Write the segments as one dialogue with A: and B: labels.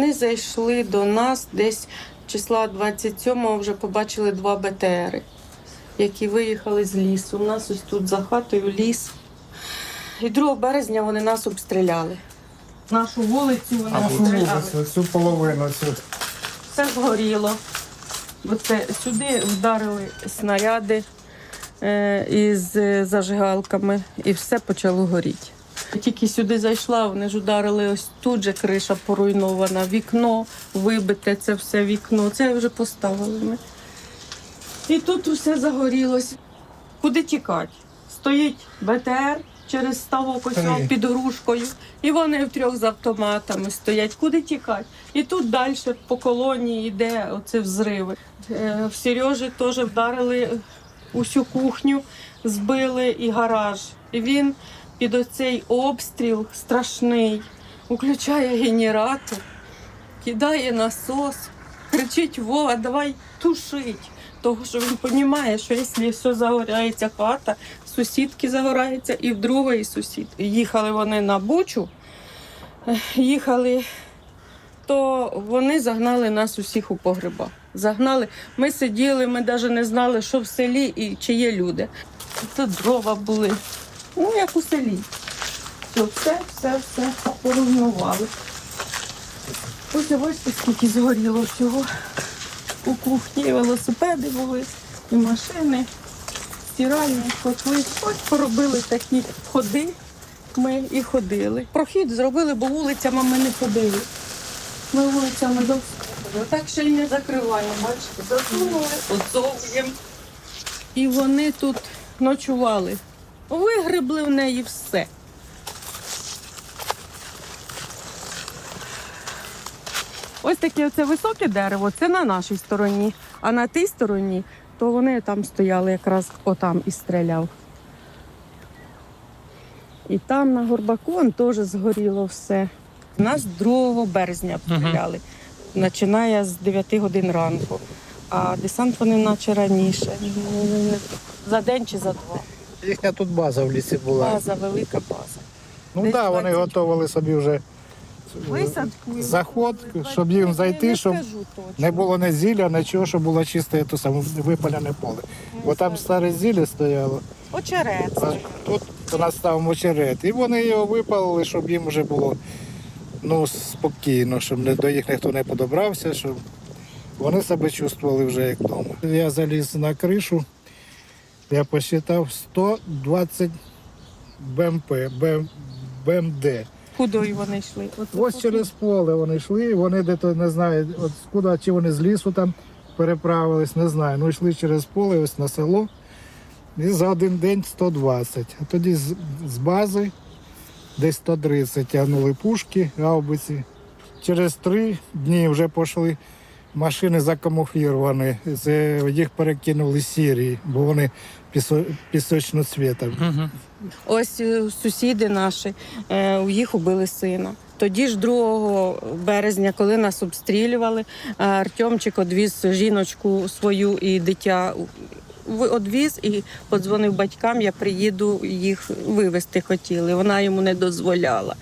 A: Вони зайшли до нас десь числа 27-го вже побачили два БТРи, які виїхали з лісу. У нас ось тут за хатою ліс. І 2 березня вони нас обстріляли. Нашу вулицю вони обстріляли.
B: Цю половину цю.
A: Все згоріло. Оце сюди вдарили снаряди е, із е, зажигалками, і все почало горіти. Тільки сюди зайшла, вони ж ударили ось тут же криша поруйнована, вікно вибите, це все вікно. Це вже поставили ми. І тут усе загорілось. Куди тікати? Стоїть БТР через ставок ось
B: Три.
A: під грушкою, і вони втрьох з автоматами стоять. Куди тікати? І тут далі по колонії йде оце взриви. Е, В Сережі теж вдарили усю кухню, збили і гараж. І він під оцей обстріл страшний включає генератор, кидає насос, кричить Вова, давай тушить. Того, що він розуміє, що якщо все загоряється хата, сусідки загорається і в другої сусід. Їхали вони на бучу, їхали, то вони загнали нас усіх у погреба. Загнали. Ми сиділи, ми навіть не знали, що в селі і чи є люди. Тут дрова були. Ну, як у селі. Все, все, все, все поруйнували. Ось бачите, скільки згоріло всього. У кухні велосипеди були, і машини, стиральні котли. Ось поробили такі ходи. Ми і ходили. Прохід зробили, бо вулицями ми не ходили. Ми вулицями ходили. Так ще й не закриваємо, бачите, засунули, оцовуємо. І вони тут ночували. Вигребли в неї все. Ось таке оце високе дерево, це на нашій стороні, а на тій стороні, то вони там стояли якраз отам і стріляв. І там на Горбаку он теж згоріло все. Нас 2 березня обстріляли, починає з 9 годин ранку. А десант вони наче раніше. За день чи за два.
B: Їхня тут база в лісі була.
A: База, велика база.
B: Ну
A: Десь
B: так, да, вони
A: 20.
B: готували собі вже
A: Висадку.
B: заход, щоб їм зайти,
A: Не
B: щоб не було ні зілля, нічого, щоб було чисте то саме випалене поле. Бо там старе зілля стояло,
A: Очерет.
B: а тут у нас став очерет. І вони його випалили, щоб їм вже було ну, спокійно, щоб не- до їх ніхто не подобрався, щоб вони себе чувствували вже як вдома. Я заліз на кришу, я посчитав 120 БМП, БМ, БМД.
A: Кудою вони йшли? От
B: Ось через поле вони йшли, вони де-то не знаю, от куди, чи вони з лісу там переправились, не знаю. Ну йшли через поле, ось на село. І за один день 120. А тоді з, з бази десь 130 тягнули пушки, гаубиці. Через три дні вже пішли машини закамуфліровані. Це їх перекинули з Сірії, бо вони пісо, пісочного Угу.
A: Ось е, сусіди наші, е, у їх убили сина. Тоді ж 2 березня, коли нас обстрілювали, е, Артемчик одвіз жіночку свою і дитя одвіз і подзвонив батькам, я приїду їх вивезти хотіли. Вона йому не дозволяла.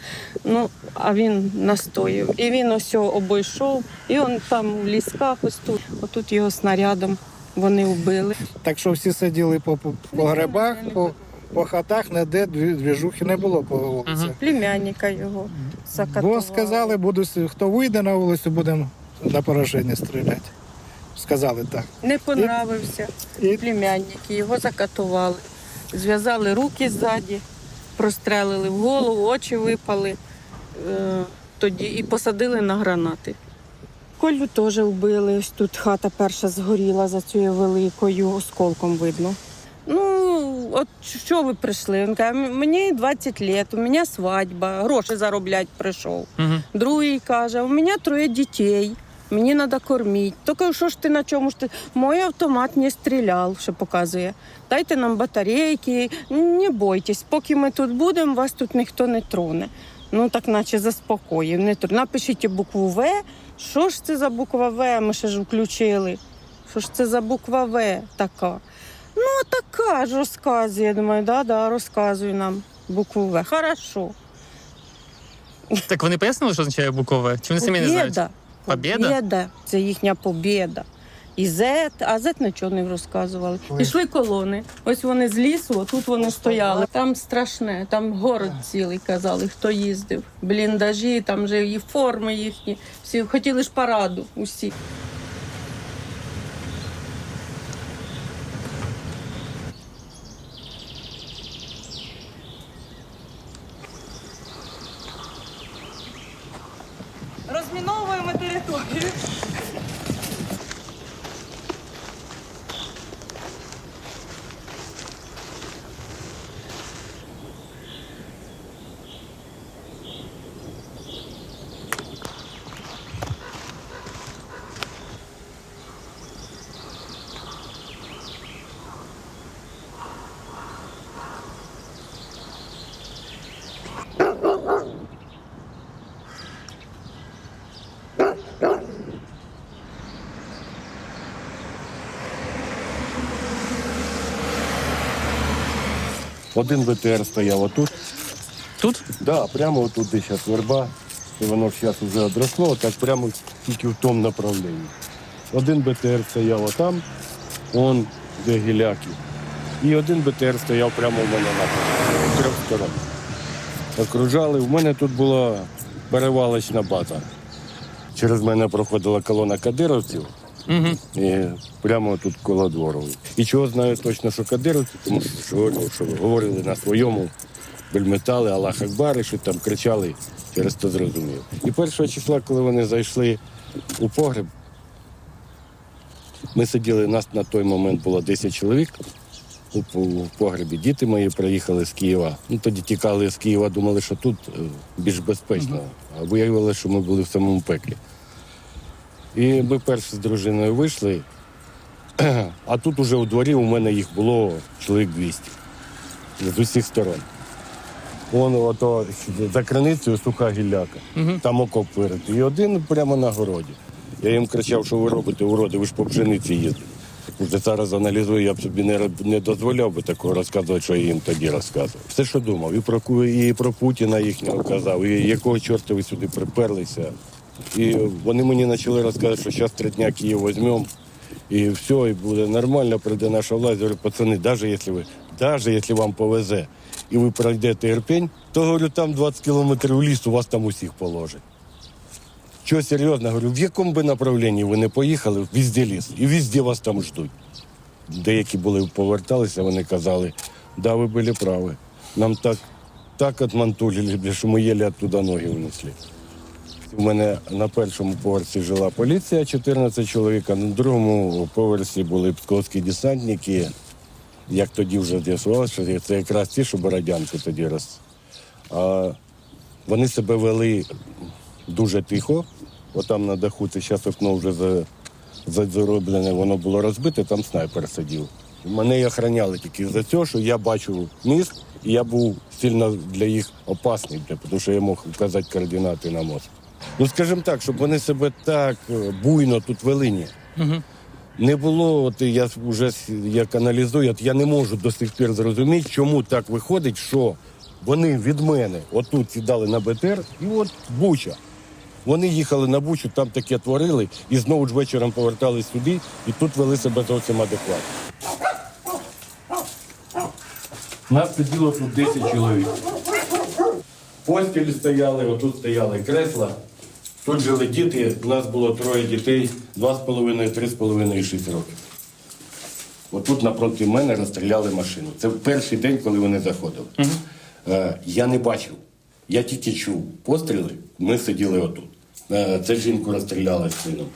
A: Ну, а він настояв. І він ось його обійшов, і він там в лісках, ось тут, отут його снарядом вони вбили.
B: Так що всі сиділи по, по, по грибах, по, по хатах, ніде дві- двіжухи не було по вулиці.
A: Племянника його закатували.
B: Бо сказали, буду, хто вийде на вулицю, будемо на пораження стріляти. Сказали так.
A: Не понравився
B: І
A: племянник, його закатували. Зв'язали руки ззаді, прострелили в голову, очі випали е, тоді і посадили на гранати. Колю теж вбили. Ось тут хата перша згоріла за цією великою, осколком видно. Ну, от що ви прийшли? Він каже, мені 20 років, у мене свадьба, гроші заробляти прийшов. Другий каже, у мене троє дітей, мені треба кормити. Кажу, що ж ти на чому ж ти? Мой автомат не стріляв, що показує. Дайте нам батарейки, не бойтесь, поки ми тут будемо, вас тут ніхто не троне. Ну так наче заспокоїв. Не троне. Напишіть букву В. Що ж це за буква В? Ми ще ж включили. Що ж це за буква В така? Ну, така ж розказує. Я думаю, да, да, розказуй нам букву В. Хорошо.
C: Так вони пояснили, що означає букове? Чи вони самі не знають?
A: Побєда.
C: Побєда?
A: Побєда. Це їхня побіда. І зет, а зет нічого не розказували. Пішли колони. Ось вони з лісу, отут вони стояли. Там страшне, там город цілий казали, хто їздив. Бліндажі, там же і форми їхні. Всі хотіли ж параду усі.
D: Один БТР стояв отут.
C: Тут?
D: Да, прямо отут, де зараз верба. І воно зараз вже одросло, так прямо тільки в тому направленні. Один БТР стояв отам, он де гіляки. І один БТР стояв прямо в мене на трьох сторон. Окружали. У мене тут була перевалочна база. Через мене проходила колона кадировців.
C: Угу.
D: І прямо тут коло двору. І чого знаю точно, що кадировці, тому що, говорили, що говорили на своєму, бельметали, Аллах Акбар, і що там кричали, через то зрозумів. І першого числа, коли вони зайшли у погреб, ми сиділи, нас на той момент було 10 чоловік у, по- у погребі. Діти мої приїхали з Києва. Ну, тоді тікали з Києва, думали, що тут е, більш безпечно. А виявилося, що ми були в самому пеклі. І ми перші з дружиною вийшли, а тут уже у дворі у мене їх було чоловік 200 з усіх сторон. Вон ото за криницею суха гілляка, там окоп виритий. І один прямо на городі. Я їм кричав, що ви робите, уроди, ви ж по пшениці їздите. Вже зараз аналізую, я б собі не, не дозволяв би такого розказувати, що я їм тоді розказував. Все, що думав, і про, і про Путіна їхнього казав, і якого чорта ви сюди приперлися. І вони мені почали розказувати, що зараз три дня Київ візьмемо, і все, і буде нормально, прийде наша власть. Я говорю, пацани, навіть якщо ви, навіть якщо вам повезе, і ви пройдете Ірпень, то говорю, там 20 кілометрів лісу, вас там усіх положить. Що серйозно, говорю, в якому би направленні ви не поїхали, везде ліс, і везде вас там ждуть. Деякі були поверталися, вони казали, да, ви були праві. Нам так, так отмантулили, що ми єлі оттуда ноги внесли. У мене на першому поверсі жила поліція, 14 чоловік, а на другому поверсі були псковські десантники. Як тоді вже з'ясувалося, що це якраз ті, що бородянку тоді роз. А вони себе вели дуже тихо. Отам на даху це зараз окно вже за, за- зароблене, воно було розбите, там снайпер сидів. Мене і охороняли тільки за цього, що я бачу міст, і я був сильно для їх опасний, тому що я мог вказати координати на мост. Ну, скажімо так, щоб вони себе так е, буйно тут вели. ні. Не було, от я вже як аналізую, от я не можу до сих пір зрозуміти, чому так виходить, що вони від мене отут сідали на БТР, і от Буча. Вони їхали на Бучу, там таке творили, і знову ж вечором повертались сюди, і тут вели себе зовсім адекватно. Нас сиділо тут 10 чоловік. Постілі стояли, отут стояли кресла. Тут жили діти, у нас було троє дітей, 2,5, 3,5 і 6 років. Отут напроти мене розстріляли машину. Це перший день, коли вони заходили. Е, я не бачив. Я тільки чув постріли, ми сиділи отут. Е, це жінку розстріляли з сином.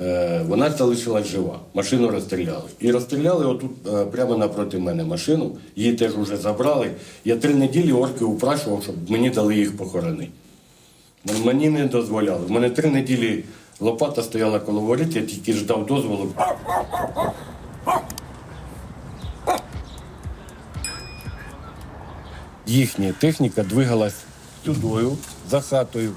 D: Е, вона залишилась жива. Машину розстріляли. І розстріляли отут е, прямо напроти мене машину. Її теж вже забрали. Я три неділі орки упрашував, щоб мені дали їх похоронити. Мені не дозволяли. У мене три неділі лопата стояла коло воріт, я тільки ждав дозволу. Їхня техніка двигалась сюдою, за хатою,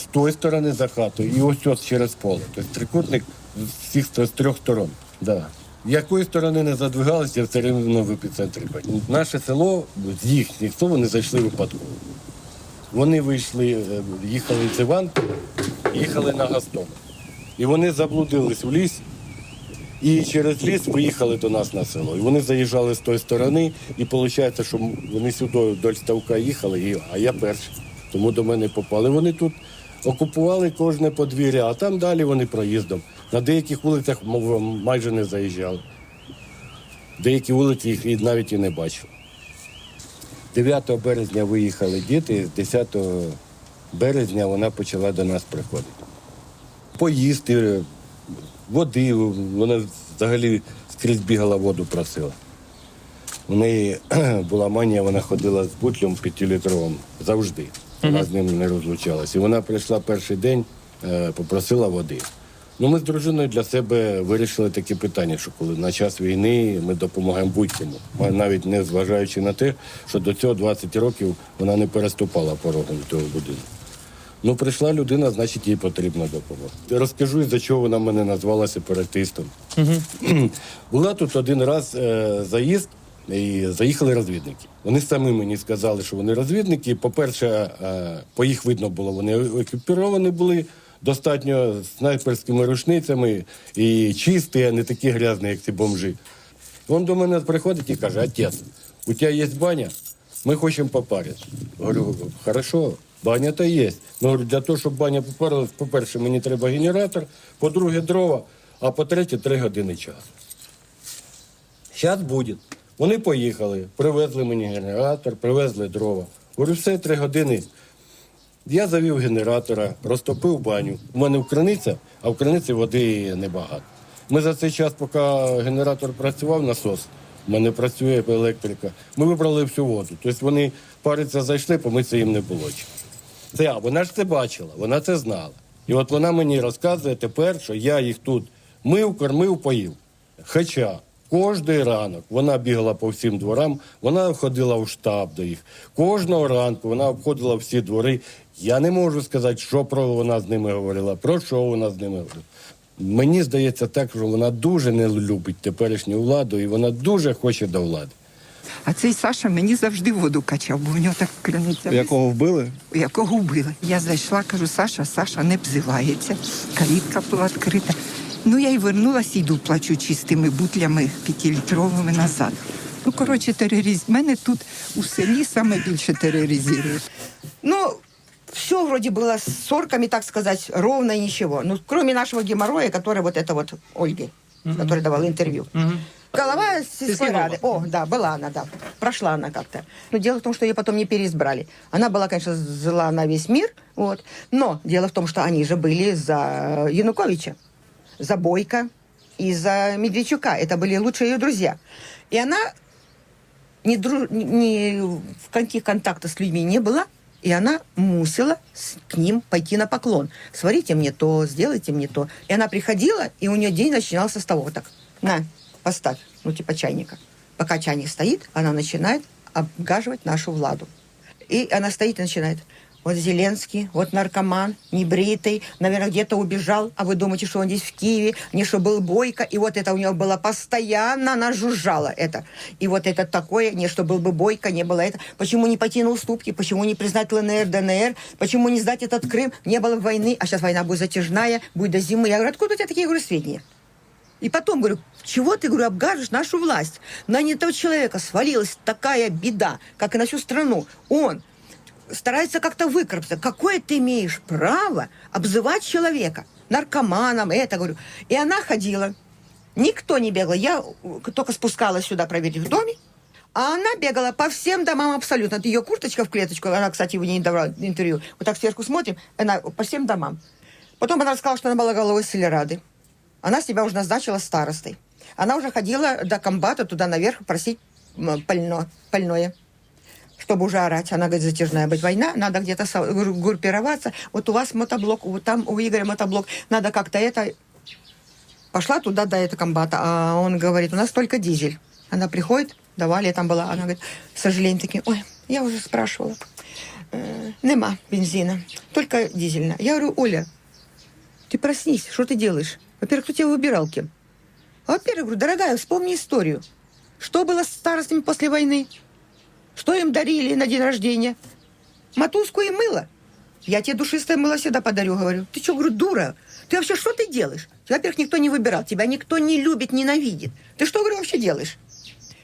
D: з тої сторони за хатою і ось ось через поле. Тобто трикутник з всіх з трьох сторон. Да. Якої сторони не задвигалися, все рівно в епіцентрі. Наше село з їхніх слово не зайшли випадково. Вони вийшли, е, їхали з Іванки, їхали на Гастон. І вони заблудились в ліс і через ліс виїхали до нас на село. І вони заїжджали з тої сторони, і виходить, що вони сюди вдоль ставка їхали, а я перший. Тому до мене попали. Вони тут окупували кожне подвір'я, а там далі вони проїздом. На деяких вулицях майже не заїжджали. Деякі вулиці їх навіть і не бачив. 9 березня виїхали діти, з 10 березня вона почала до нас приходити. Поїсти, води, вона взагалі скрізь бігала, воду просила. У неї була манія, вона ходила з бутлем п'ятилітровим завжди. Вона з ним не розлучалася, І вона прийшла перший день, е, попросила води. Ну, Ми з дружиною для себе вирішили таке питання, що коли на час війни ми допомагаємо будь-кому, навіть не зважаючи на те, що до цього 20 років вона не переступала порогом того будинку. Ну, прийшла людина, значить, їй потрібна допомога. Розкажу, за чого вона мене назвала сепаратистом. Угу. Була тут один раз е, заїзд. І заїхали розвідники. Вони самі мені сказали, що вони розвідники. По-перше, е, по їх видно було, вони екіпіровані були достатньо снайперськими рушницями і чисті, а не такі грязні, як ці бомжі. Він до мене приходить і каже: Отець, у тебе є баня, ми хочемо попарити. Говорю, хорошо, баня то є. Ну для того, щоб баня попарилась, по-перше, мені треба генератор, по-друге, дрова, а по-третє, три години часу. Зараз буде. Вони поїхали, привезли мені генератор, привезли дрова. Говорю, все три години. Я завів генератора, розтопив баню. У мене в краниця, а в криниці води небагато. Ми за цей час, поки генератор працював, насос, в мене працює електрика. Ми вибрали всю воду. Тобто вони париться зайшли, помитися їм не було. Це я. Вона ж це бачила, вона це знала. І от вона мені розказує тепер, що я їх тут мив, кормив, поїв. Хоча Кожний ранок вона бігала по всім дворам, вона ходила в штаб до їх. Кожного ранку вона обходила всі двори. Я не можу сказати, що про вона з ними говорила, про що вона з ними говорила. Мені здається, так що вона дуже не любить теперішню владу, і вона дуже хоче до влади.
E: А цей Саша мені завжди воду качав, бо в нього так кляниця.
F: Якого вбили?
E: Якого вбили. Я зайшла, кажу, Саша, Саша не взивається. Калітка була відкрита. Ну я и вернулась, йду, плачу чистими бутлями п'ятилітровими назад. Ну, коротше, тероризм. Мене тут у селі саме більше тероризує.
G: Ну, все вроде было с сорками, так сказать, ровно ничего. Ну, кроме нашего геморроя, который вот это вот Ольги, угу. которая давала интервью. Угу. Голова сельской рады. О, да, была она, да. Прошла она как-то. Но дело в том, что ее потом не переизбрали. Она была, конечно, зла на весь мир, вот. Но дело в том, что они же были за э, Януковича за Бойко и за Медведчука. Это были лучшие ее друзья. И она ни, дру... ни в каких контактах с людьми не была, и она мусила к ним пойти на поклон. Сварите мне то, сделайте мне то. И она приходила, и у нее день начинался с того так. На, поставь, ну типа чайника. Пока чайник стоит, она начинает обгаживать нашу Владу. И она стоит и начинает. Вот Зеленский, вот наркоман, небритый, наверное, где-то убежал, а вы думаете, что он здесь в Киеве, не что был Бойко, и вот это у него было постоянно, она жужжала это. И вот это такое, не что был бы Бойко, не было это. Почему не пойти на уступки, почему не признать ЛНР, ДНР, почему не сдать этот Крым, не было войны, а сейчас война будет затяжная, будет до зимы. Я говорю, откуда у тебя такие, говорю, сведения? И потом говорю, чего ты, говорю, обгажешь нашу власть? На не того человека свалилась такая беда, как и на всю страну. Он старается как-то выкарабкаться. Какое ты имеешь право обзывать человека? Наркоманом, это, говорю. И она ходила. Никто не бегал. Я только спускалась сюда проверить в доме. А она бегала по всем домам абсолютно. Это ее курточка в клеточку. Она, кстати, его не давала интервью. Вот так сверху смотрим. Она по всем домам. Потом она сказала, что она была головой Селерады. Она себя уже назначила старостой. Она уже ходила до комбата туда наверх просить пальное чтобы уже орать. А она говорит, затяжная быть война, надо где-то группироваться. Вот у вас мотоблок, вот там у Игоря мотоблок, надо как-то это... Пошла туда до этого комбата, а он говорит, у нас только дизель. Она приходит, давали, там была, она говорит, к сожалению, такие, ой, я уже спрашивала, э, нема бензина, только дизельная. Я говорю, Оля, ты проснись, что ты делаешь? Во-первых, кто тебя в выбиралке? Во-первых, говорю, дорогая, вспомни историю. Что было с старостами после войны? Что им дарили на день рождения? мотузку и мыло. Я тебе душистое мыло всегда подарю, говорю. Ты что, говорю, дура? Ты вообще что ты делаешь? Тебя, во-первых, никто не выбирал, тебя никто не любит, ненавидит. Ты что, говорю, вообще делаешь?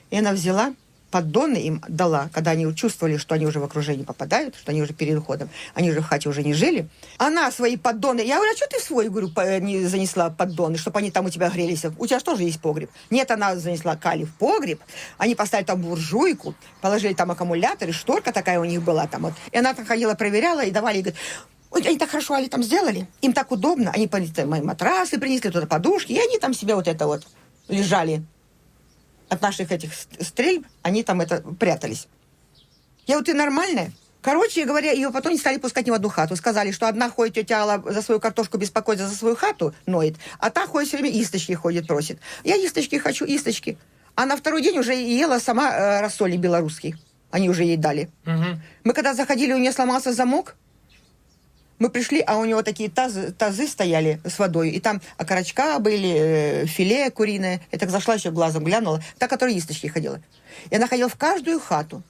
G: И она взяла, поддоны им дала, когда они чувствовали, что они уже в окружение попадают, что они уже перед уходом, они уже в хате уже не жили. Она свои поддоны, я говорю, а что ты свой, говорю, не занесла поддоны, чтобы они там у тебя грелись? У тебя же тоже есть погреб. Нет, она занесла кали в погреб, они поставили там буржуйку, положили там аккумуляторы, шторка такая у них была там вот. И она там ходила, проверяла и давали, и говорит, они так хорошо они там сделали, им так удобно, они мои матрасы, принесли туда подушки, и они там себе вот это вот лежали от наших этих ст- стрельб, они там это прятались. Я вот ты нормальная? Короче говоря, ее потом не стали пускать ни в одну хату. Сказали, что одна ходит тетя Алла за свою картошку беспокоится за свою хату, ноет, а та ходит все время источки ходит, просит. Я источки хочу, источки. А на второй день уже ела сама э, рассоли белорусский. Они уже ей дали.
C: Угу.
G: Мы когда заходили, у нее сломался замок. Мы пришли, а у него такие тазы, тазы стояли с водой. И там окорочка были, э, филе куриное. Я так зашла еще глазом, глянула. Та, которая источки ходила. И она ходила в каждую хату.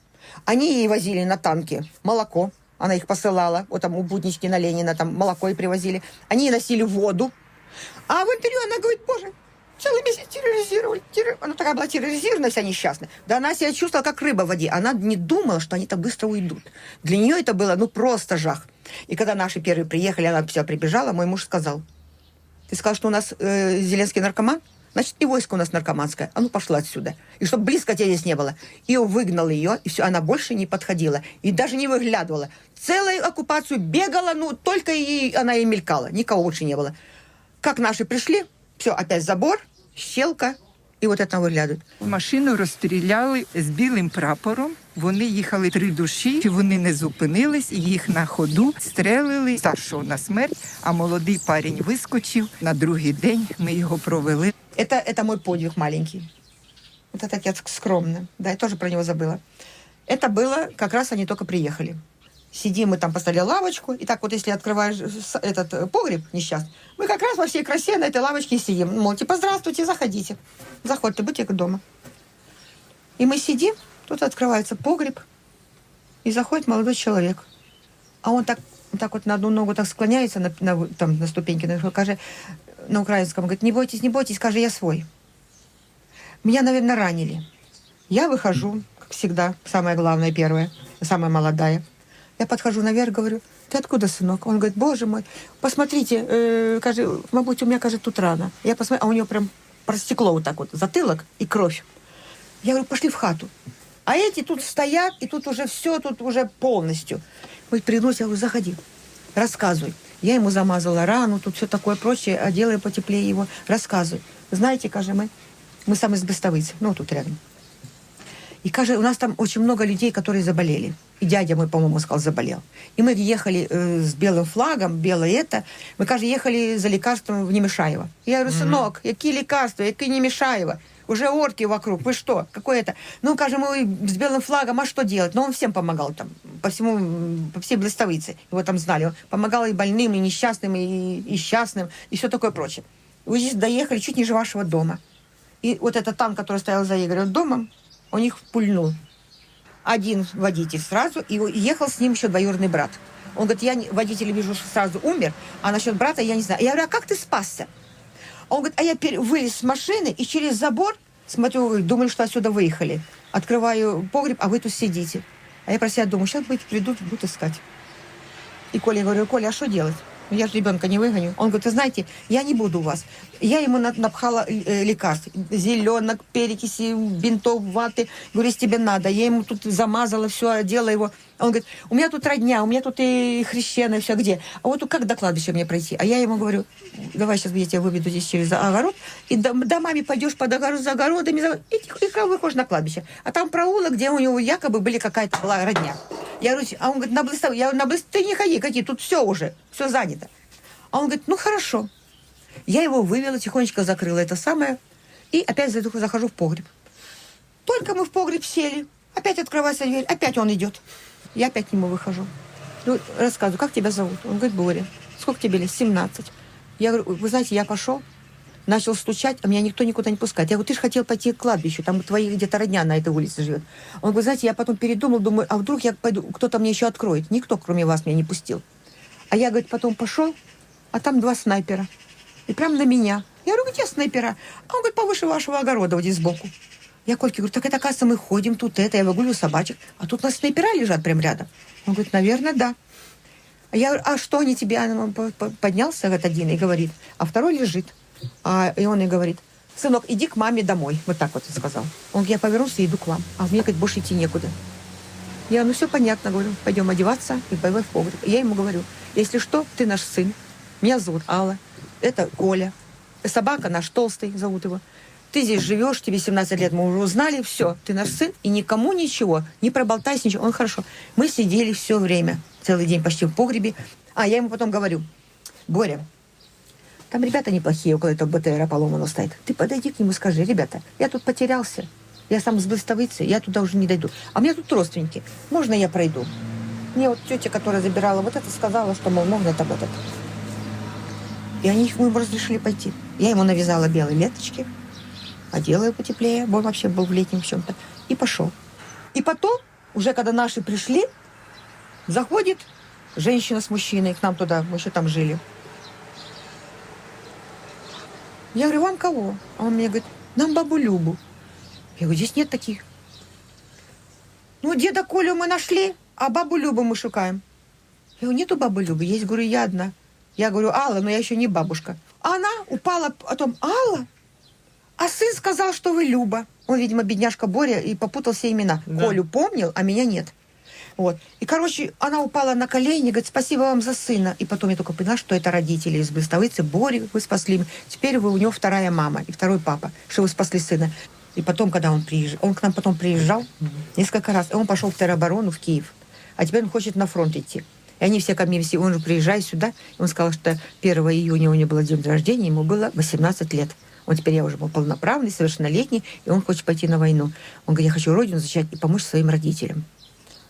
G: Они ей возили на танке молоко. Она их посылала. Вот там у Буднички на Ленина там молоко ей привозили. Они ей носили воду. А в интервью она говорит, боже, целый месяц терроризировали. террор-». Она такая была терроризирована вся несчастная. Да она себя чувствовала как рыба в воде. Она не думала, что они так быстро уйдут. Для нее это было, ну, просто жах. И когда наши первые приехали, она вся прибежала, мой муж сказал, ты сказал, что у нас э, Зеленский наркоман? Значит, и войско у нас наркоманское. А ну, пошла отсюда. И чтобы близко тебя здесь не было. И он выгнал ее, и все, она больше не подходила. И даже не выглядывала. Целую оккупацию бегала, ну, только и она и мелькала. Никого больше не было. Как наши пришли, все, опять забор, щелка, і от це виглядають.
E: Машину розстріляли з білим прапором. Вони їхали три душі, вони не зупинились, і їх на ходу стрелили старшого на смерть, а молодий парень вискочив. На другий день ми його провели.
G: Это, это мой подвиг маленький. Это так я скромно. Да, я тоже про него забыла. Это было, как раз они только приехали. Сидим, мы там поставили лавочку, и так вот если открываешь с- этот э, погреб несчастный, мы как раз во всей красе на этой лавочке и сидим. Мол, типа, здравствуйте, заходите. Заходите, будьте как дома. И мы сидим, тут открывается погреб, и заходит молодой человек. А он так, так вот на одну ногу так склоняется на, на, там, на ступеньке, каже, на украинском, говорит, не бойтесь, не бойтесь, скажи, я свой. Меня, наверное, ранили. Я выхожу, как всегда, самое главное, первое, самая молодая. Я подхожу наверх, говорю, ты откуда, сынок? Он говорит, боже мой, посмотрите, э, каже, мабуть, у меня, каже, тут рана. Я посмотрю, а у него прям простекло вот так вот, затылок и кровь. Я говорю, пошли в хату. А эти тут стоят, и тут уже все, тут уже полностью. Мы приносят, я говорю, заходи, рассказывай. Я ему замазала рану, тут все такое прочее, а делаю потеплее его. Рассказывай. Знаете, каже, мы, мы сам из Бестовицы, ну, тут рядом. И, каже, у нас там очень много людей, которые заболели. И дядя мой, по-моему, сказал, заболел. И мы ехали э, с белым флагом, белое это. Мы, каже, ехали за лекарством в Немешаево. Я говорю, сынок, какие лекарства, какие Немешаево? Уже орки вокруг, вы что? Какое это? Ну, каже, мы с белым флагом, а что делать? Но он всем помогал там, по всему, по всей Блестовице. Его там знали. Он помогал и больным, и несчастным, и, и счастным, и все такое прочее. Вы здесь доехали чуть ниже вашего дома. И вот этот танк, который стоял за Игорем домом, у них пульнул. Один водитель сразу, и ехал с ним еще двоюродный брат. Он говорит, я водитель вижу, что сразу умер, а насчет брата я не знаю. Я говорю, а как ты спасся? Он говорит, а я пере- вылез с машины и через забор, смотрю, говорит, думали, что отсюда выехали. Открываю погреб, а вы тут сидите. А я про себя думаю, сейчас быть придут, будут искать. И Коля, я говорю, Коля, а что делать? Ну, Я же ребенка не выгоню. Он говорит, вы знаете, я не буду у вас. Я ему на- напхала э, лекарств. Зеленок, перекиси, бинтов, ваты. Говорю, если тебе надо. Я ему тут замазала все, одела его. Он говорит, у меня тут родня, у меня тут и хрещеная, все где. А вот как до кладбища мне пройти? А я ему говорю, давай сейчас я тебя выведу здесь через огород, и дом- домами пойдешь под огород, за огородами, за... и, тихо- и выходишь на кладбище. А там проулок, где у него якобы были какая-то была родня. Я говорю, а он говорит, на Блыстов... Я говорю, на Блыстов... Ты не ходи, какие, тут все уже, все занято. А он говорит, ну хорошо. Я его вывела, тихонечко закрыла это самое, и опять захожу в погреб. Только мы в погреб сели, опять открывается дверь, опять он идет. Я опять к нему выхожу. Ну, рассказываю, как тебя зовут? Он говорит, Боря. Сколько тебе лет? 17. Я говорю, вы знаете, я пошел, начал стучать, а меня никто никуда не пускает. Я говорю, ты же хотел пойти к кладбищу, там твои где-то родня на этой улице живет. Он говорит, знаете, я потом передумал, думаю, а вдруг я пойду, кто-то мне еще откроет. Никто, кроме вас, меня не пустил. А я, говорит, потом пошел, а там два снайпера. И прям на меня. Я говорю, где снайпера? А он говорит, повыше вашего огорода, вот здесь сбоку. Я Кольке говорю, так это, оказывается, мы ходим тут это, я выгуливаю собачек, а тут у нас снайпера лежат прям рядом. Он говорит, наверное, да. А Я говорю, а что они тебе? Он по- по- поднялся этот один и говорит, а второй лежит. А, и он и говорит, сынок, иди к маме домой. Вот так вот он сказал. Он говорит, я повернулся и иду к вам. А мне, говорит, больше идти некуда. Я, ну все понятно, говорю, пойдем одеваться и боевой в погреб. Я ему говорю, если что, ты наш сын. Меня зовут Алла. Это Коля. Собака наш толстый, зовут его. Ты здесь живешь, тебе 17 лет, мы уже узнали, все, ты наш сын, и никому ничего, не проболтайся, ничего. Он хорошо. Мы сидели все время, целый день почти в погребе. А я ему потом говорю, Боря, там ребята неплохие, около этого БТРа поломано стоит. Ты подойди к нему и скажи, ребята, я тут потерялся, я сам с Блистовицы, я туда уже не дойду. А у меня тут родственники, можно я пройду? Мне вот тетя, которая забирала вот это, сказала, что, мол, можно это вот это. И они ему разрешили пойти. Я ему навязала белые ленточки, одела его потеплее, он вообще был в летнем чем-то, и пошел. И потом, уже когда наши пришли, заходит женщина с мужчиной к нам туда, мы еще там жили. Я говорю, вам кого? А он мне говорит, нам бабу Любу. Я говорю, здесь нет таких. Ну, деда Колю мы нашли, а бабу Любу мы шукаем. Я говорю, нету бабы Любы, есть, говорю, я одна. Я говорю, Алла, но я еще не бабушка. Она упала потом, Алла? А сын сказал, что вы Люба. Он, видимо, бедняжка Боря, и попутал все имена.
C: Да.
G: Колю помнил, а меня нет. Вот. И, короче, она упала на колени, говорит, спасибо вам за сына. И потом я только поняла, что это родители из Блистовицы. Бори вы спасли. Теперь вы у него вторая мама и второй папа, что вы спасли сына. И потом, когда он приезжал, он к нам потом приезжал несколько раз. И он пошел в тероборону в Киев. А теперь он хочет на фронт идти. И они все ко мне все, он же приезжает сюда. И он сказал, что 1 июня у него было день рождения, ему было 18 лет. Он теперь я уже был полноправный, совершеннолетний, и он хочет пойти на войну. Он говорит, я хочу родину защищать и помочь своим родителям.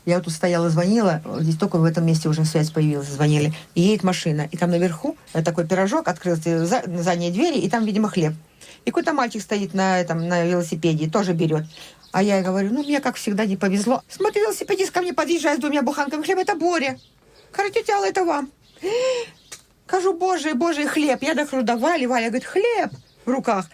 G: Я вот тут стояла, звонила, здесь только в этом месте уже связь появилась, звонили. И едет машина, и там наверху э, такой пирожок, открылся за, задние двери, и там, видимо, хлеб. И какой-то мальчик стоит на, этом, на велосипеде, тоже берет. А я говорю, ну, мне, как всегда, не повезло. Смотри, велосипедист ко мне подъезжает с двумя буханками хлеба, это Боря. Тетя Алла, это вам. Кажу, боже, боже, хлеб. Я дохожу до Вали, Валя говорит, хлеб в руках.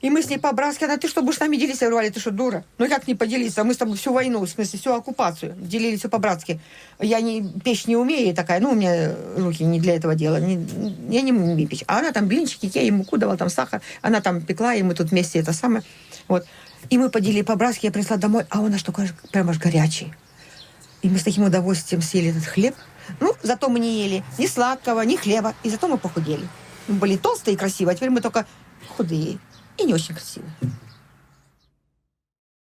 G: И мы с ней по-братски, она, ты что, будешь с нами делиться? Я говорю, Валя, ты что, дура? Ну как не поделиться? Мы с тобой всю войну, в смысле, всю оккупацию делили все по-братски. Я не, печь не умею такая, ну, у меня руки не для этого дела. Не, я не умею печь. А она там блинчики, я ей муку давала, там сахар. Она там пекла, и мы тут вместе это самое. Вот. И мы поделили по-братски, я принесла домой, а он аж такой, прям аж горячий. И мы с таким удовольствием съели этот хлеб. Ну, зато мы не ели ни сладкого, ни хлеба. И зато мы похудели. Мы были толстые и красивые, а теперь мы только худые и не очень красивые.